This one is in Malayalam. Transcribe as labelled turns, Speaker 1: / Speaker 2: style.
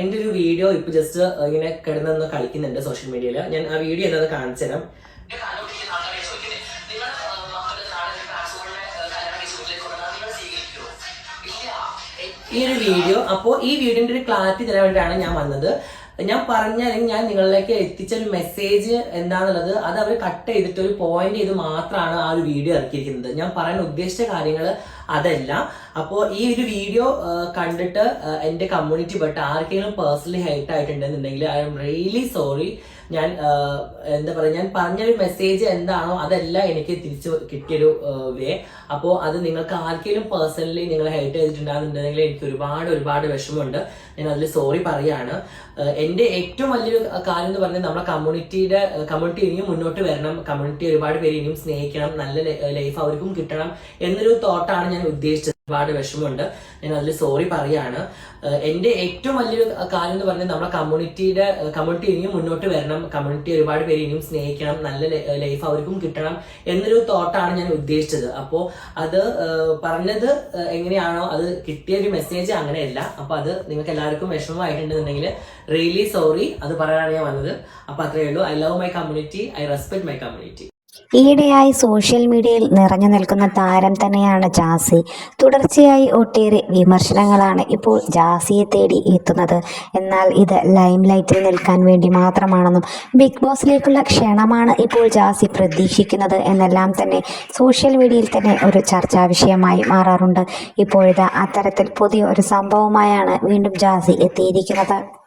Speaker 1: എന്റെ ഒരു വീഡിയോ ഇപ്പൊ ജസ്റ്റ് ഇങ്ങനെ കിടന്നൊന്ന് കളിക്കുന്നുണ്ട് സോഷ്യൽ മീഡിയയിൽ ഞാൻ ആ വീഡിയോ എന്താണെന്ന് കാണിച്ചു തരാം. ഈ ഒരു വീഡിയോ അപ്പോൾ ഈ വീഡിയോന്റെ ഒരു ക്ലാരിറ്റി തരാൻ ഞാൻ വന്നത്. ഞാൻ പറഞ്ഞ അല്ലെങ്കിൽ ഞാൻ നിങ്ങളിലേക്ക് എത്തിച്ച ഒരു മെസ്സേജ് എന്താണുള്ളത് അത് അവർ കട്ട് ചെയ്തിട്ട് ഒരു പോയിന്റ് ചെയ്ത് മാത്രമാണ് ആ ഒരു വീഡിയോ ഇറക്കിയിരിക്കുന്നത്. ഞാൻ പറയാൻ ഉദ്ദേശിച്ച കാര്യങ്ങൾ അതല്ല. അപ്പോൾ ഈ ഒരു വീഡിയോ കണ്ടിട്ട് എന്റെ കമ്മ്യൂണിറ്റി പെട്ട് ആർക്കെങ്കിലും പേഴ്സണലി ഹെൽപ്പ് ആയിട്ടുണ്ടെന്നുണ്ടെങ്കിൽ ഐ എം റിയലി സോറി ഞാൻ എന്താ പറയുക ഞാൻ പറഞ്ഞൊരു മെസ്സേജ് എന്താണോ അതല്ല എനിക്ക് തിരിച്ചു കിട്ടിയൊരു വേ അപ്പോൾ അത് നിങ്ങൾക്ക് ആർക്കെങ്കിലും പേഴ്സണലി നിങ്ങൾ ഹെൽപ്പ് ചെയ്തിട്ടുണ്ടാകുന്നുണ്ടെങ്കിൽ എനിക്ക് ഒരുപാട് ഒരുപാട് വിഷമമുണ്ട്. ഞാൻ അതിൽ സോറി പറയാണ്. എന്റെ ഏറ്റവും വലിയൊരു കാര്യം എന്ന് പറഞ്ഞാൽ നമ്മുടെ കമ്മ്യൂണിറ്റിയുടെ കമ്മ്യൂണിറ്റി ഇനിയും മുന്നോട്ട് വരണം. കമ്മ്യൂണിറ്റി ഒരുപാട് പേര് ഇനിയും സ്നേഹിക്കണം. നല്ല ലൈഫ് അവർക്കും കിട്ടണം എന്നൊരു തോട്ടാണ് ഞാൻ ഉദ്ദേശിച്ചത്. ഒരുപാട് വിഷമമുണ്ട്. ഞാൻ അതിൽ സോറി പറയാണ്. എന്റെ ഏറ്റവും വലിയൊരു കാര്യം എന്ന് പറഞ്ഞാൽ നമ്മുടെ കമ്മ്യൂണിറ്റിയുടെ കമ്മ്യൂണിറ്റി ഇനിയും മുന്നോട്ട് വരണം. കമ്മ്യൂണിറ്റി ഒരുപാട് പേര് ഇനിയും സ്നേഹിക്കണം. നല്ല ലൈഫ് അവർക്കും കിട്ടണം എന്നൊരു തോട്ടാണ് ഞാൻ ഉദ്ദേശിച്ചത്. അപ്പോൾ അത് പറഞ്ഞത് എങ്ങനെയാണോ അത് കിട്ടിയ ഒരു മെസ്സേജ് അങ്ങനെയല്ല. അപ്പോൾ അത് നിങ്ങൾക്ക് എല്ലാവർക്കും വിഷമമായിട്ടുണ്ടെന്നുണ്ടെങ്കിൽ റിയലി സോറി അത് പറയാനാണ് ഞാൻ വന്നത്. അപ്പോൾ അത്രയേ ഉള്ളൂ. I love my community I respect my community
Speaker 2: ഈയിടെയായി സോഷ്യൽ മീഡിയയിൽ നിറഞ്ഞു നിൽക്കുന്ന താരം തന്നെയാണ് ജാസി. തുടർച്ചയായി ഒട്ടേറെ വിമർശനങ്ങളാണ് ഇപ്പോൾ ജാസിയെ തേടി എത്തുന്നത്. എന്നാൽ ഇത് ലൈം ലൈറ്റിൽ നിൽക്കാൻ വേണ്ടി മാത്രമാണെന്നും ബിഗ് ബോസിലേക്കുള്ള ക്ഷണമാണ് ഇപ്പോൾ ജാസി പ്രതീക്ഷിക്കുന്നത് എന്നെല്ലാം തന്നെ സോഷ്യൽ മീഡിയയിൽ തന്നെ ഒരു ചർച്ചാ വിഷയമായി മാറാറുണ്ട്. ഇപ്പോഴിത് അത്തരത്തിൽ പുതിയ ഒരു സംഭവമായാണ് വീണ്ടും ജാസി എത്തിയിരിക്കുന്നത്.